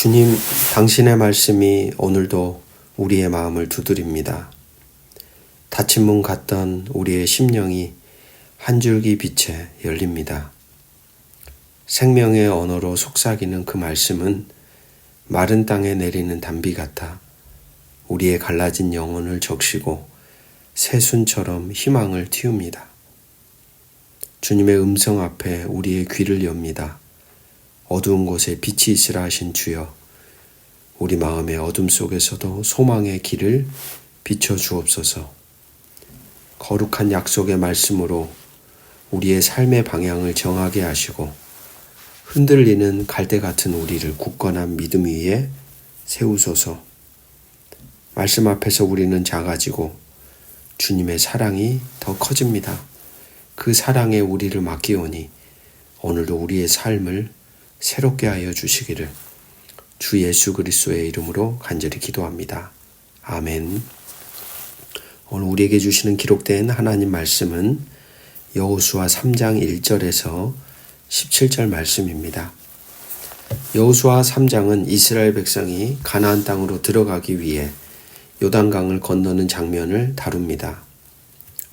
주님, 당신의 말씀이 오늘도 우리의 마음을 두드립니다. 닫힌 문 같던 우리의 심령이 한 줄기 빛에 열립니다. 생명의 언어로 속삭이는 그 말씀은 마른 땅에 내리는 단비 같아 우리의 갈라진 영혼을 적시고 새순처럼 희망을 틔웁니다. 주님의 음성 앞에 우리의 귀를 엽니다. 어두운 곳에 빛이 있으라 하신 주여, 우리 마음의 어둠 속에서도 소망의 길을 비춰 주옵소서. 거룩한 약속의 말씀으로 우리의 삶의 방향을 정하게 하시고 흔들리는 갈대 같은 우리를 굳건한 믿음 위에 세우소서. 말씀 앞에서 우리는 작아지고 주님의 사랑이 더 커집니다. 그 사랑에 우리를 맡기오니 오늘도 우리의 삶을 새롭게 하여 주시기를 주 예수 그리스도의 이름으로 간절히 기도합니다. 아멘. 오늘 우리에게 주시는 기록된 하나님 말씀은 여호수아 3장 1절에서 17절 말씀입니다. 여호수아 3장은 이스라엘 백성이 가나안 땅으로 들어가기 위해 요단강을 건너는 장면을 다룹니다.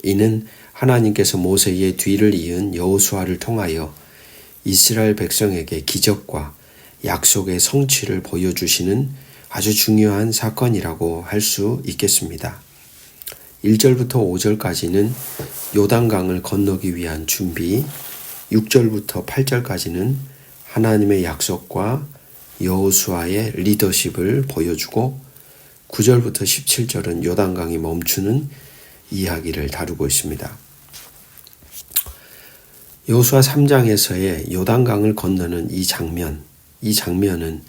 이는 하나님께서 모세의 뒤를 이은 여호수아를 통하여 이스라엘 백성에게 기적과 약속의 성취를 보여주시는 아주 중요한 사건이라고 할 수 있겠습니다. 1절부터 5절까지는 요단강을 건너기 위한 준비, 6절부터 8절까지는 하나님의 약속과 여호수아의 리더십을 보여주고 9절부터 17절은 요단강이 멈추는 이야기를 다루고 있습니다. 여호수아 3장에서의 요단강을 건너는 이 장면, 이 장면은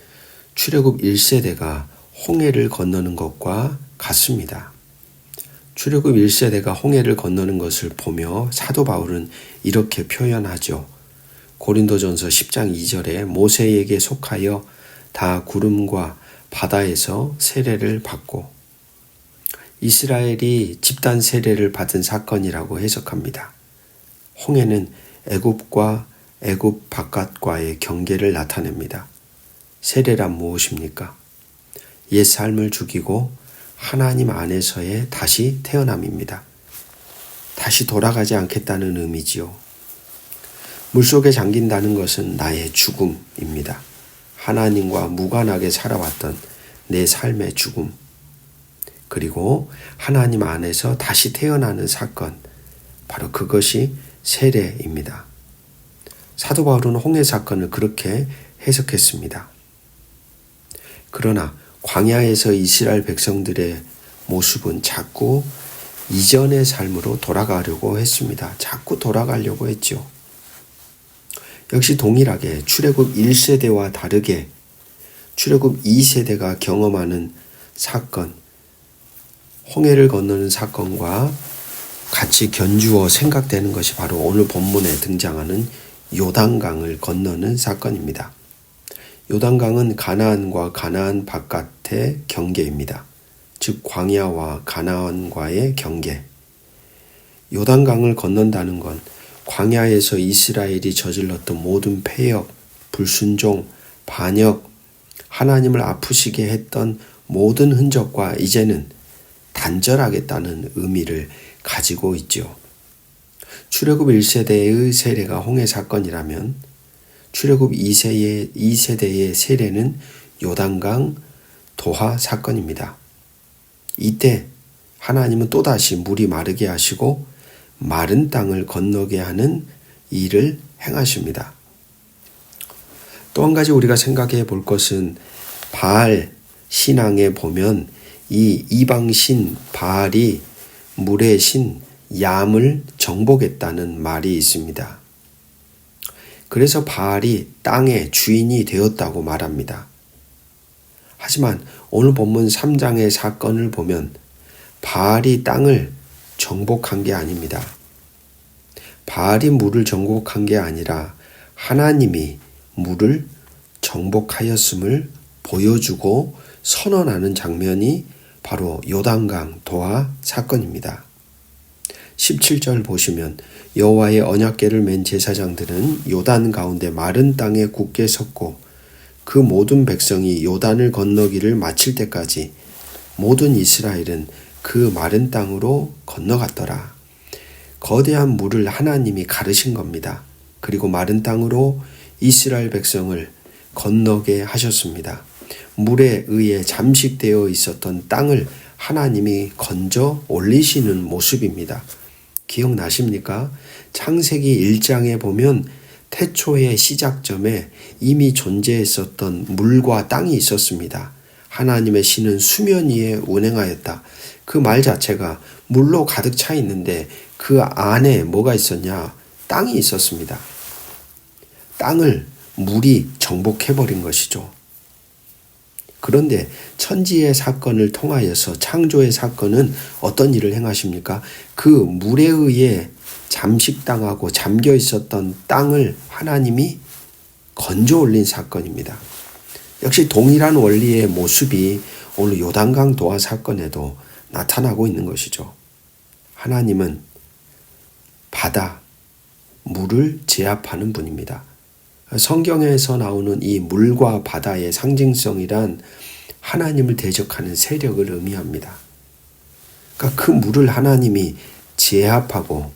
출애굽 1세대가 홍해를 건너는 것과 같습니다. 출애굽 1세대가 홍해를 건너는 것을 보며 사도 바울은 이렇게 표현하죠. 고린도전서 10장 2절에 모세에게 속하여 다 구름과 바다에서 세례를 받고 이스라엘이 집단 세례를 받은 사건이라고 해석합니다. 홍해는 애굽과 애굽 바깥과의 경계를 나타냅니다. 세례란 무엇입니까? 옛 삶을 죽이고 하나님 안에서의 다시 태어남입니다. 다시 돌아가지 않겠다는 의미지요. 물속에 잠긴다는 것은 나의 죽음입니다. 하나님과 무관하게 살아왔던 내 삶의 죽음. 그리고 하나님 안에서 다시 태어나는 사건. 바로 그것이 세례입니다. 사도 바울은 홍해 사건을 그렇게 해석했습니다. 그러나 광야에서 이스라엘 백성들의 모습은 자꾸 이전의 삶으로 돌아가려고 했습니다. 자꾸 돌아가려고 했죠. 역시 동일하게 출애굽 1세대와 다르게 출애굽 2세대가 경험하는 사건, 홍해를 건너는 사건과 같이 견주어 생각되는 것이 바로 오늘 본문에 등장하는 요단강을 건너는 사건입니다. 요단강은 가나안과 가나안 바깥의 경계입니다. 즉 광야와 가나안과의 경계. 요단강을 건넌다는 건 광야에서 이스라엘이 저질렀던 모든 폐역, 불순종, 반역, 하나님을 아프시게 했던 모든 흔적과 이제는 단절하겠다는 의미를 가지고 있죠. 출애굽 1세대의 세례가 홍해 사건이라면 출애굽 2세의 2세대의 세례는 요단강 도하 사건입니다. 이때 하나님은 또다시 물이 마르게 하시고 마른 땅을 건너게 하는 일을 행하십니다. 또 한 가지 우리가 생각해 볼 것은 바알 신앙에 보면 이 이방신 바알이 물의 신 얌을 정복했다는 말이 있습니다. 그래서 바알이 땅의 주인이 되었다고 말합니다. 하지만 오늘 본문 3장의 사건을 보면 바알이 땅을 정복한 게 아닙니다. 바알이 물을 정복한 게 아니라 하나님이 물을 정복하였음을 보여주고 선언하는 장면이 바로 요단강 도하 사건입니다. 17절 보시면 여호와의 언약궤를 맨 제사장들은 요단 가운데 마른 땅에 굳게 섰고 그 모든 백성이 요단을 건너기를 마칠 때까지 모든 이스라엘은 그 마른 땅으로 건너갔더라. 거대한 물을 하나님이 가르신 겁니다. 그리고 마른 땅으로 이스라엘 백성을 건너게 하셨습니다. 물에 의해 잠식되어 있었던 땅을 하나님이 건져 올리시는 모습입니다. 기억나십니까? 창세기 1장에 보면 태초의 시작점에 이미 존재했었던 물과 땅이 있었습니다. 하나님의 신은 수면 위에 운행하였다. 그 말 자체가 물로 가득 차 있는데 그 안에 뭐가 있었냐? 땅이 있었습니다. 땅을 물이 정복해버린 것이죠. 그런데 천지의 사건을 통하여서 창조의 사건은 어떤 일을 행하십니까? 그 물에 의해 잠식당하고 잠겨 있었던 땅을 하나님이 건져 올린 사건입니다. 역시 동일한 원리의 모습이 오늘 요단강 도하 사건에도 나타나고 있는 것이죠. 하나님은 바다, 물을 제압하는 분입니다. 성경에서 나오는 이 물과 바다의 상징성이란 하나님을 대적하는 세력을 의미합니다. 그러니까 그 물을 하나님이 제압하고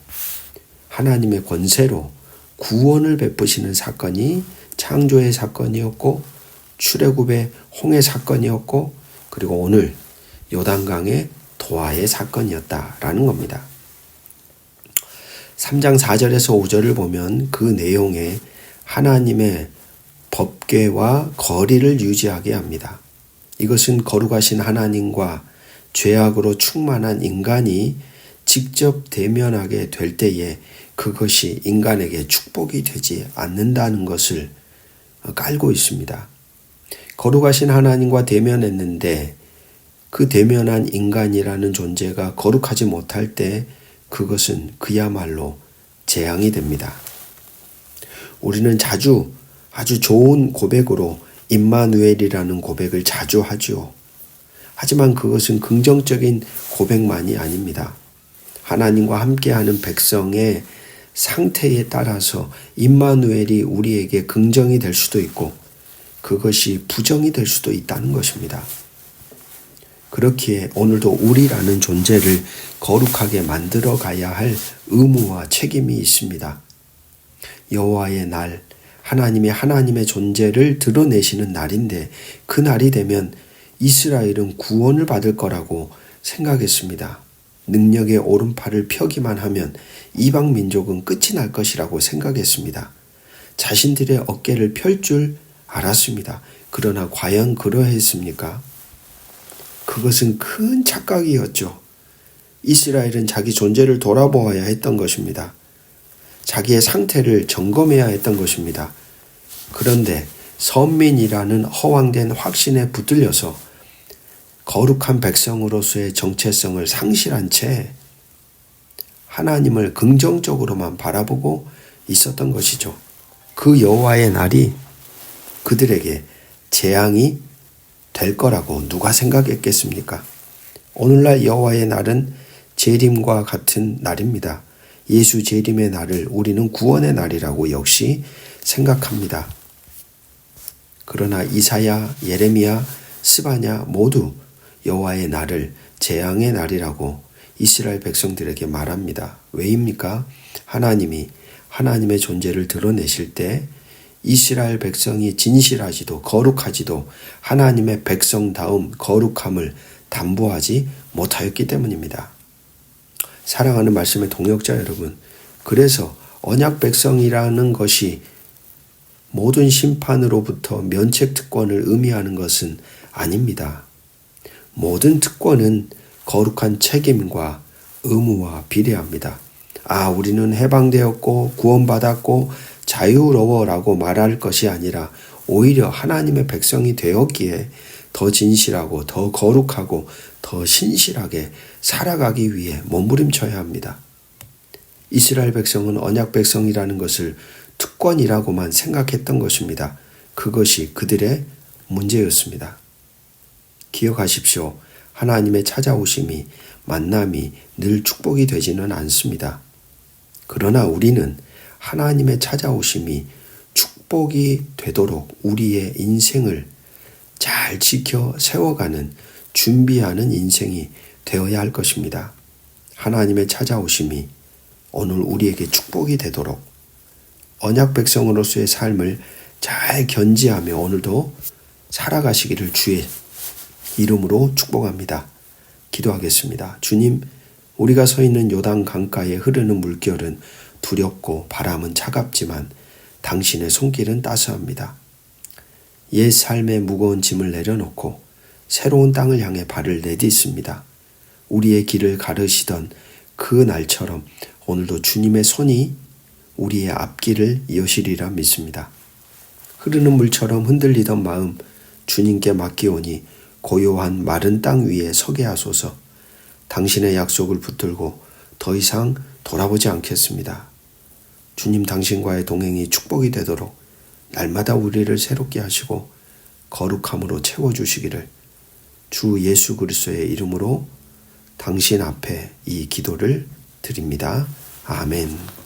하나님의 권세로 구원을 베푸시는 사건이 창조의 사건이었고 출애굽의 홍해 사건이었고 그리고 오늘 요단강의 도하의 사건이었다라는 겁니다. 3장 4절에서 5절을 보면 그 내용에 하나님의 법궤와 거리를 유지하게 합니다. 이것은 거룩하신 하나님과 죄악으로 충만한 인간이 직접 대면하게 될 때에 그것이 인간에게 축복이 되지 않는다는 것을 깔고 있습니다. 거룩하신 하나님과 대면했는데 그 대면한 인간이라는 존재가 거룩하지 못할 때 그것은 그야말로 재앙이 됩니다. 우리는 자주 아주 좋은 고백으로 임마누엘이라는 고백을 자주 하죠. 하지만 그것은 긍정적인 고백만이 아닙니다. 하나님과 함께하는 백성의 상태에 따라서 임마누엘이 우리에게 긍정이 될 수도 있고 그것이 부정이 될 수도 있다는 것입니다. 그렇기에 오늘도 우리라는 존재를 거룩하게 만들어 가야 할 의무와 책임이 있습니다. 여호와의 날, 하나님이 하나님의 존재를 드러내시는 날인데 그 날이 되면 이스라엘은 구원을 받을 거라고 생각했습니다. 능력의 오른팔을 펴기만 하면 이방 민족은 끝이 날 것이라고 생각했습니다. 자신들의 어깨를 펼 줄 알았습니다. 그러나 과연 그러했습니까? 그것은 큰 착각이었죠. 이스라엘은 자기 존재를 돌아보아야 했던 것입니다. 자기의 상태를 점검해야 했던 것입니다. 그런데 선민이라는 허황된 확신에 붙들려서 거룩한 백성으로서의 정체성을 상실한 채 하나님을 긍정적으로만 바라보고 있었던 것이죠. 그 여호와의 날이 그들에게 재앙이 될 거라고 누가 생각했겠습니까? 오늘날 여호와의 날은 재림과 같은 날입니다. 예수 재림의 날을 우리는 구원의 날이라고 역시 생각합니다. 그러나 이사야, 예레미야, 스바냐 모두 여호와의 날을 재앙의 날이라고 이스라엘 백성들에게 말합니다. 왜입니까? 하나님이 하나님의 존재를 드러내실 때 이스라엘 백성이 진실하지도 거룩하지도 하나님의 백성다움 거룩함을 담보하지 못하였기 때문입니다. 사랑하는 말씀의 동역자 여러분, 그래서 언약 백성이라는 것이 모든 심판으로부터 면책 특권을 의미하는 것은 아닙니다. 모든 특권은 거룩한 책임과 의무와 비례합니다. 아, 우리는 해방되었고 구원받았고 자유로워라고 말할 것이 아니라 오히려 하나님의 백성이 되었기에 더 진실하고 더 거룩하고 더 신실하게 살아가기 위해 몸부림쳐야 합니다. 이스라엘 백성은 언약 백성이라는 것을 특권이라고만 생각했던 것입니다. 그것이 그들의 문제였습니다. 기억하십시오. 하나님의 찾아오심이 만남이 늘 축복이 되지는 않습니다. 그러나 우리는 하나님의 찾아오심이 축복이 되도록 우리의 인생을 잘 지켜 세워가는 준비하는 인생이 되어야 할 것입니다. 하나님의 찾아오심이 오늘 우리에게 축복이 되도록 언약 백성으로서의 삶을 잘 견지하며 오늘도 살아가시기를 주의 이름으로 축복합니다. 기도하겠습니다. 주님, 우리가 서 있는 요단 강가에 흐르는 물결은 두렵고 바람은 차갑지만 당신의 손길은 따스합니다. 옛 삶의 무거운 짐을 내려놓고 새로운 땅을 향해 발을 내딛습니다. 우리의 길을 가르시던 그 날처럼 오늘도 주님의 손이 우리의 앞길을 이으시리라 믿습니다. 흐르는 물처럼 흔들리던 마음 주님께 맡기오니 고요한 마른 땅 위에 서게 하소서 당신의 약속을 붙들고 더 이상 돌아보지 않겠습니다. 주님 당신과의 동행이 축복이 되도록 날마다 우리를 새롭게 하시고 거룩함으로 채워주시기를 주 예수 그리스도의 이름으로 당신 앞에 이 기도를 드립니다. 아멘.